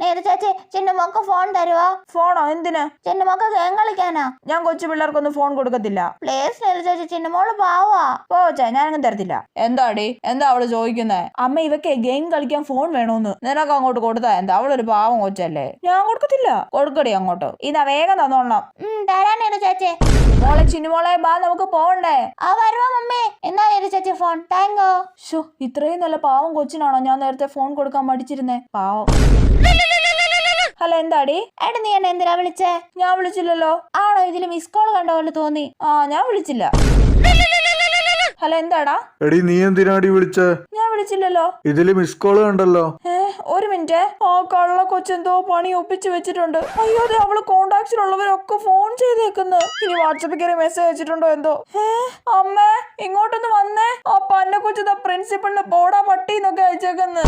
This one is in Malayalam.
നേരെ ചേച്ചി ചിന്നമ്മക്ക് ഫോൺ തരുവോ? ഫോണോ എന്തിന്? ചിന്നമ്മക്ക് ഗെയിം കളിക്കാനാ. ഞാൻ കൊച്ചു പിള്ളേർക്കൊന്നും ഫോൺ കൊടുക്കത്തില്ല. പ്ലീസ് നേരെ ചേച്ചി ചിന്നമോൾ പാവാ? പോച്ചാ ഞാനങ്ങും തരത്തില്ല. എന്താടി? എന്താ അവൾ ചോദിക്കുന്നേ? അമ്മ ഇവക്കെ ഗെയിം കളിക്കാൻ ഫോൺ വേണോന്ന്. നിനക്ക് അങ്ങോട്ട് കൊടുത്താ എന്താ? അവളൊരു പാവം കൊച്ചല്ലേ? ഞാൻ കൊടുക്കത്തില്ല. കൊടുക്കടി അങ്ങോട്ട്. ഇതാ വേഗം തന്നോളണം. തരാൻ നേരെ ചേച്ചി. മോളെ ചിന്നുമോളെ ബാ നമുക്ക് പോണ്ടേ ആ വരുവാ മമ്മി. എന്നാ നേരെ ചേച്ചി ഫോൺ താങ്കോ ഷോ ഇത്രയും നല്ല പാവം കൊച്ചിനാണോ ഞാൻ നേരത്തെ ഫോൺ കൊടുക്കാൻ മടിച്ചിരുന്നേ? പാവം. എന്താടി? എടാ നീ എന്നെ എന്തിനാ വിളിച്ചേ? ഞാൻ വിളിച്ചില്ലല്ലോ. ആണോ? ഇതിൽ മിസ് കോൾ കണ്ട പോലെ തോന്നി. ആ ഞാൻ വിളിച്ചില്ല. ഹലോ എന്താടാ? എടി നീ എന്തിനാടി വിളിച്ച? ഞാൻ വിളിച്ചില്ലല്ലോ. ഇതിൽ മിസ് കോൾ കണ്ടല്ലോ. ഒരു മിനിറ്റ്. ആ കള്ള കൊച്ചെന്തോ പണി ഒപ്പിച്ച് വെച്ചിട്ടുണ്ട്. അയ്യോ അതെ അവൾ കോണ്ടാക്ട്സിലുള്ളവരൊക്കെ ഫോൺ ചെയ്തേക്കുന്നു. ഇനി വാട്സപ്പിൽ കയറി മെസ്സേജ് അയച്ചിട്ടുണ്ടോ എന്തോ? അമ്മേ ഇങ്ങോട്ടൊന്ന് വന്നേ. ആ പന്ന കൊച്ചു പ്രിൻസിപ്പളിന് ബോർഡാ പട്ടി എന്നൊക്കെ അയച്ചേക്കുന്നു.